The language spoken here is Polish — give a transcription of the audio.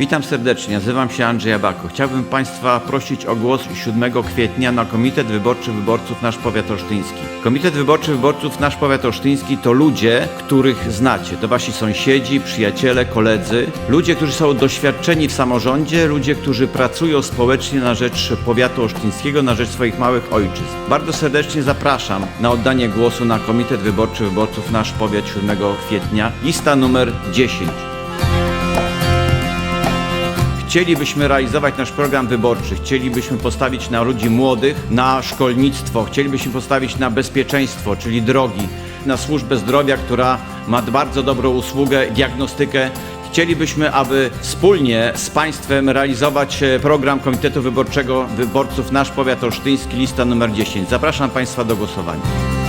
Witam serdecznie, nazywam się Andrzej Abako. Chciałbym Państwa prosić o głos 7 kwietnia na Komitet Wyborczy Wyborców Nasz Powiat Olsztyński. Komitet Wyborczy Wyborców Nasz Powiat Olsztyński to ludzie, których znacie. To Wasi sąsiedzi, przyjaciele, koledzy. Ludzie, którzy są doświadczeni w samorządzie, ludzie, którzy pracują społecznie na rzecz powiatu olsztyńskiego, na rzecz swoich małych ojczyzn. Bardzo serdecznie zapraszam na oddanie głosu na Komitet Wyborczy Wyborców Nasz Powiat 7 kwietnia. Lista numer 10. Chcielibyśmy realizować nasz program wyborczy, chcielibyśmy postawić na ludzi młodych, na szkolnictwo, chcielibyśmy postawić na bezpieczeństwo, czyli drogi, na służbę zdrowia, która ma bardzo dobrą usługę, diagnostykę. Chcielibyśmy, aby wspólnie z Państwem realizować e, program Komitetu Wyborczego Wyborców Nasz Powiat Olsztyński, lista numer 10. Zapraszam Państwa do głosowania.